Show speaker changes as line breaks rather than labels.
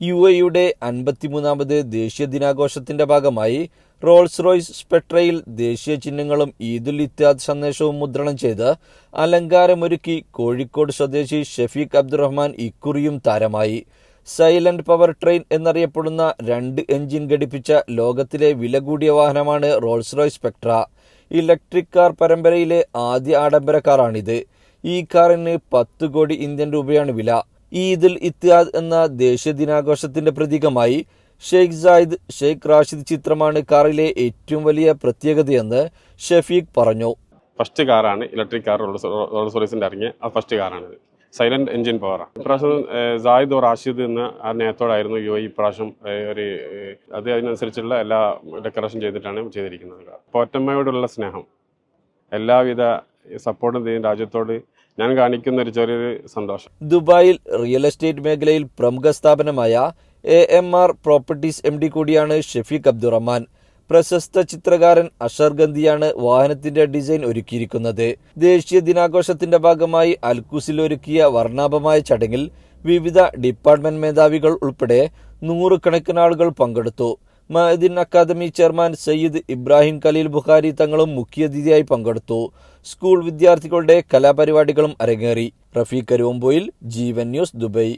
U എയുടെ അൻപത്തിമൂന്നാമത് ദേശീയ ദിനാഘോഷത്തിന്റെ ഭാഗമായി റോൾസ് റോയ്സ് സ്പെട്രയിൽ ദേശീയ ചിഹ്നങ്ങളും ഈദുൽ ഇത്യാദ് സന്ദേശവും മുദ്രണം ചെയ്ത് അലങ്കാരമൊരുക്കി കോഴിക്കോട് സ്വദേശി ഷെഫീഖ് അബ്ദുറഹ്മാൻ ഇക്കുറിയും താരമായി. സൈലന്റ് പവർ ട്രെയിൻ എന്നറിയപ്പെടുന്ന രണ്ട് എഞ്ചിൻ ഘടിപ്പിച്ച ലോകത്തിലെ വില കൂടിയ വാഹനമാണ് Rolls Royce Spectre electric car പരമ്പരയിലെ ആദ്യ ആഡംബര കാറാണിത്. ഈ കാറിന് പത്ത് കോടി ഇന്ത്യൻ രൂപയാണ് വില. ഈദുൽ ഇത്യാദ് എന്ന ദേശീയ ദിനാഘോഷത്തിന്റെ പ്രതീകമായി ഷെയ്ഖ് സായിദ് ഷെയ്ഖ് റാഷിദ് ചിത്രമാണ് കാറിലെ ഏറ്റവും വലിയ പ്രത്യേകതയെന്ന് ഷഫീഖ് പറഞ്ഞു.
ഫസ്റ്റ് കാറാണ് ഇലക്ട്രിക് കാർ റോൾസ് സർവീസിന്റെ ഇറങ്ങിയ ആ ഫസ്റ്റ് കാറാണിത്. സൈലന്റ് എഞ്ചിൻ പവറാണ്. ഇപ്രാവശ്യം സായിദ് റാഷിദ് എന്ന ആ നേത്തോടായിരുന്നു യു ഇപ്രാവശ്യം ഒരു അത് അതിനനുസരിച്ചുള്ള എല്ലാ ഡെക്കറേഷൻ ചെയ്തിട്ടാണ് ചെയ്തിരിക്കുന്നത്. പോറ്റമ്മയോടുള്ള സ്നേഹം എല്ലാവിധ സപ്പോർട്ടും ചെയ്യും രാജ്യത്തോട് ഞാൻ കാണിക്കുന്ന ഒരു ചെറിയൊരു സന്തോഷം.
ദുബായിൽ റിയൽ എസ്റ്റേറ്റ് മേഖലയിൽ പ്രമുഖ സ്ഥാപനമായ A M R properties M D കൂടിയാണ് ഷെഫീഖ് അബ്ദുറഹ്മാൻ. പ്രശസ്ത ചിത്രകാരൻ അഷർ ഗന്ധിയാണ് വാഹനത്തിന്റെ ഡിസൈൻ ഒരുക്കിയിരിക്കുന്നത്. ദേശീയ ദിനാഘോഷത്തിന്റെ ഭാഗമായി അൽക്കുസിൽ ഒരുക്കിയ വർണാഭമായ ചടങ്ങിൽ വിവിധ ഡിപ്പാർട്ട്മെന്റ് മേധാവികൾ ഉൾപ്പെടെ നൂറുകണക്കിന് ആളുകൾ പങ്കെടുത്തു. മഹദിൻ അക്കാദമി ചെയർമാൻ സയ്യിദ് ഇബ്രാഹിം ഖലീൽ ബുഖാരി തങ്ങളും മുഖ്യാതിഥിയായി പങ്കെടുത്തു. സ്കൂൾ വിദ്യാർത്ഥികളുടെ കലാപരിപാടികളും അരങ്ങേറി. Rafeeq Karuvampoyil Jeevan news Dubai.